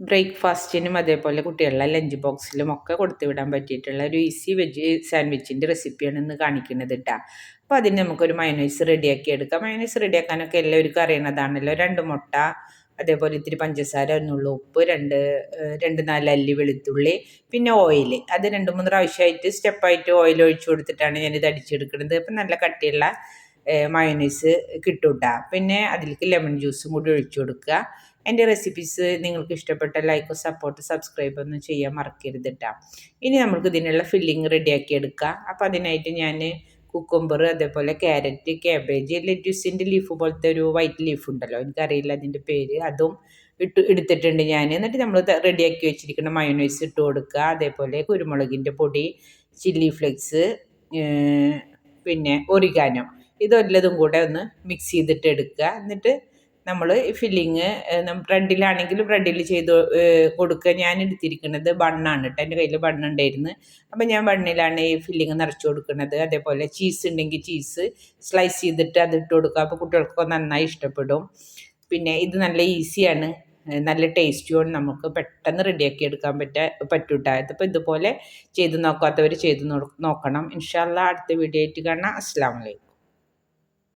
ബ്രേക്ക്ഫാസ്റ്റിനും അതേപോലെ കുട്ടികളുടെ ലഞ്ച് ബോക്സിലും ഒക്കെ കൊടുത്തു വിടാൻ പറ്റിയിട്ടുള്ള ഒരു ഈസി വെജ് സാൻഡ്വിച്ചിന്റെ റെസിപ്പിയാണ് ഇന്ന് കാണിക്കുന്നത് കേട്ടോ അപ്പോൾ അതിന് നമുക്കൊരു മയനൈസ് റെഡിയാക്കി എടുക്കാം. മയനൈസ് റെഡിയാക്കാനൊക്കെ എല്ലാവർക്കും അറിയണതാണല്ലോ. രണ്ട് മുട്ട അതേപോലെ ഇത്തിരി പഞ്ചസാര ഒന്നുള്ള ഉപ്പ് രണ്ട് രണ്ട് നാല് അല്ലി വെളുത്തുള്ളി പിന്നെ ഓയിൽ അത് രണ്ട് മൂന്ന് പ്രാവശ്യമായിട്ട് സ്റ്റെപ്പായിട്ട് ഓയിൽ ഒഴിച്ചു കൊടുത്തിട്ടാണ് ഞാനിത് അടിച്ചെടുക്കുന്നത്. അപ്പം നല്ല കട്ടിയുള്ള മയോനൈസ് കിട്ടൂട്ടാ പിന്നെ അതിലേക്ക് ലെമൺ ജ്യൂസും കൂടി ഒഴിച്ചു കൊടുക്കുക. എന്റെ റെസിപ്പീസ് നിങ്ങൾക്ക് ഇഷ്ടപ്പെട്ട ലൈക്ക് സപ്പോർട്ട് സബ്സ്ക്രൈബ് ഒന്നും ചെയ്യാൻ മറക്കരുത് കേട്ടോ ഇനി നമുക്ക് ഇതിനുള്ള ഫില്ലിങ് റെഡിയാക്കി എടുക്കാം. അപ്പോൾ അതിനായിട്ട് ഞാൻ കുക്കുംബർ അതേപോലെ ക്യാരറ്റ് ക്യാബേജ് ലെറ്റ്യൂസിന്റെ ലീഫ് പോലത്തെ ഒരു വൈറ്റ് ലീഫ് ഉണ്ടല്ലോ. എനിക്കറിയില്ല അതിന്റെ പേര്. അതും ഇട്ട് എടുത്തിട്ടുണ്ട് ഞാൻ. എന്നിട്ട് നമ്മൾ റെഡിയാക്കി വെച്ചിരിക്കുന്ന മയോണൈസ് ഇട്ട് കൊടുക്കുക. അതേപോലെ കുരുമുളകിന്റെ പൊടി ചില്ലി ഫ്ലെക്സ് പിന്നെ ഒറിഗാനോ ഇതെല്ലതും കൂടെ ഒന്ന് മിക്സ് ചെയ്തിട്ട് എടുക്കുക. എന്നിട്ട് നമ്മൾ ഫില്ലിങ് ബ്രെഡിലാണെങ്കിൽ ബ്രെഡിൽ ചെയ്ത് കൊടുക്കുക ഞാൻ എടുത്തിരിക്കുന്നത് ബണ്ണാണ് കേട്ടോ എന്റെ കയ്യിൽ ബണ്ണുണ്ടായിരുന്നു. അപ്പം ഞാൻ ബണ്ണിലാണ് ഈ ഫില്ലിങ് നിറച്ച് കൊടുക്കുന്നത്. അതേപോലെ ചീസ് ഉണ്ടെങ്കിൽ ചീസ് സ്ലൈസ് ചെയ്തിട്ട് അത് ഇട്ട് കൊടുക്കുക. അപ്പോൾ കുട്ടികൾക്കൊക്കെ നന്നായി ഇഷ്ടപ്പെടും. പിന്നെ ഇത് നല്ല ഈസിയാണ് നല്ല ടേസ്റ്റിയോട് നമുക്ക് പെട്ടെന്ന് റെഡിയാക്കി എടുക്കാൻ പറ്റ പറ്റൂട്ടാ. ഇതിപ്പോൾ ഇതുപോലെ ചെയ്ത് നോക്കാത്തവർ ചെയ്ത് നോക്കണം. ഇൻഷാല്ല അടുത്ത വീഡിയോ ആയിട്ട് കാണാം. അസ്സാം വലൈക്കും